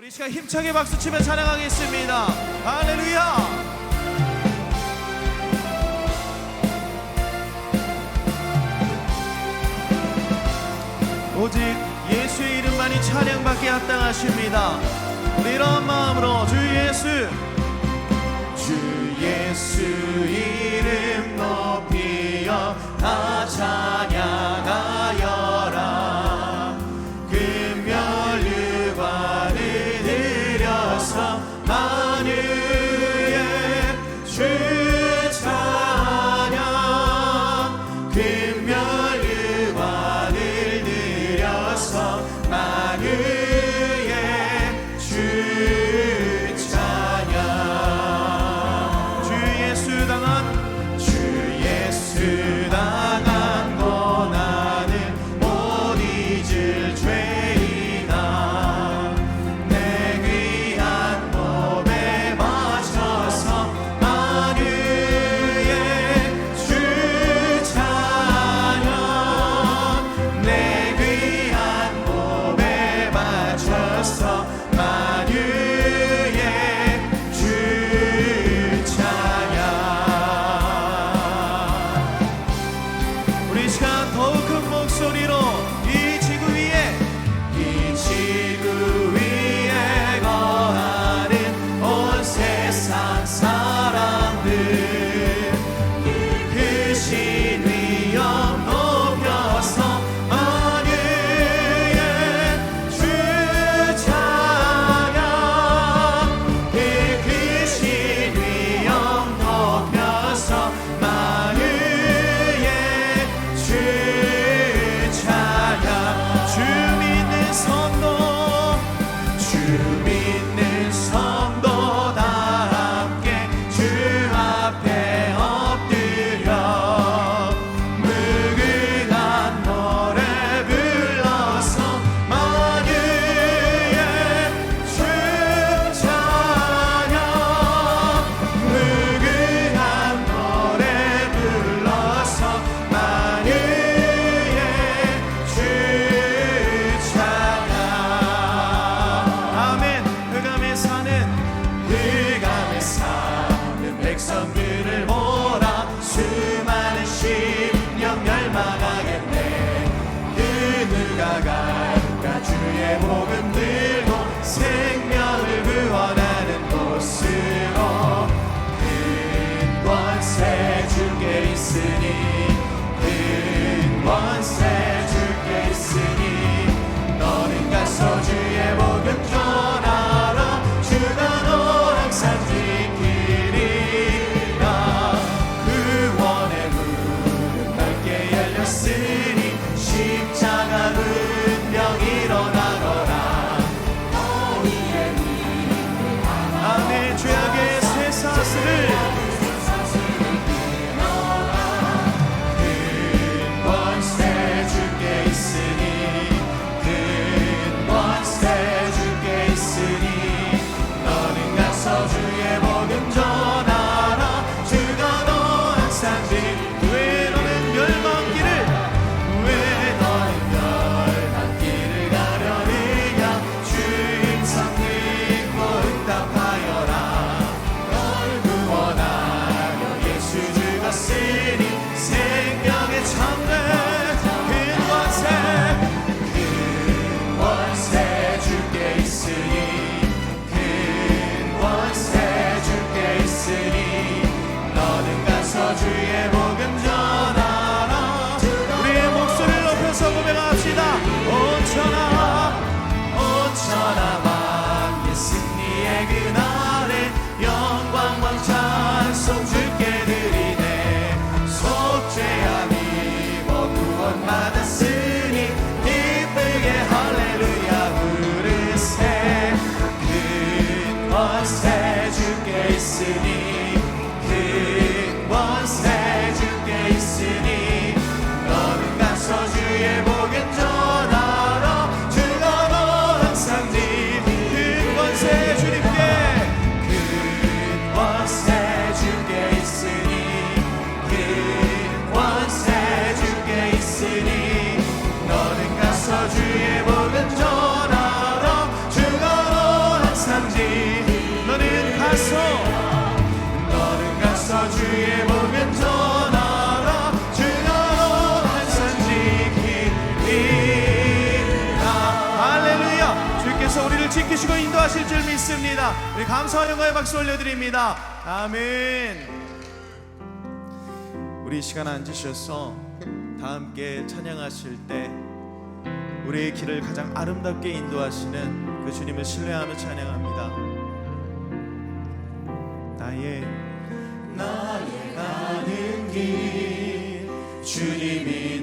우리 시간 힘차게 박수 치며 찬양하겠습니다. 할렐루야! 오직 예수의 이름만이 찬양받기 합당하십니다. 이런 마음으로 주 예수 주 예수 이름 높이여 다 찬양 지키시고 인도하실 줄 믿습니다. 우리 감사와 영광의 박수 올려드립니다. 아멘. 우리 시간 앉으셔서 다 함께 찬양하실 때 우리의 길을 가장 아름답게 인도하시는 그 주님을 신뢰하며 찬양합니다.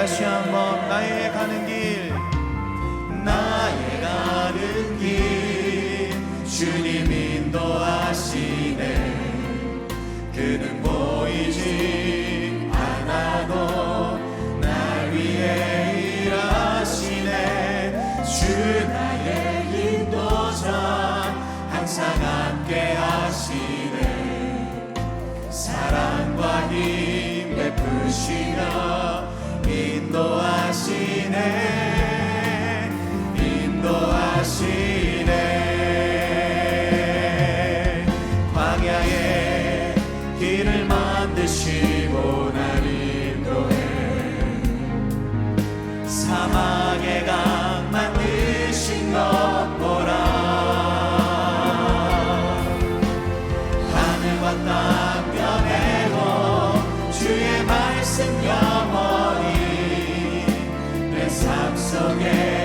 다시 한번 나의 가는 길. 나의 가는 길. 주님 인도하 again.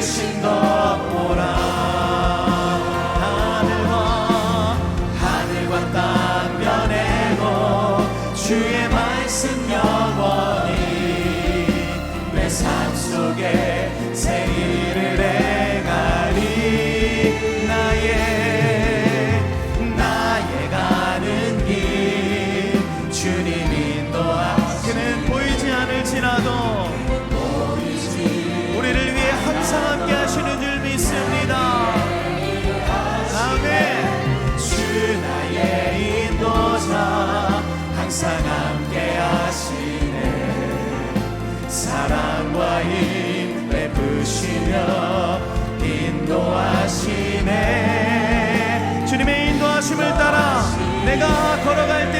이끄신 것 보라. 걸어갈 때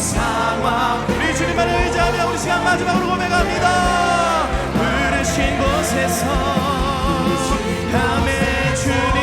상황. 우리 주님만 의지하며 우리 시간 마지막으로 고백합니다. 부르신 곳에서 밤에 주님.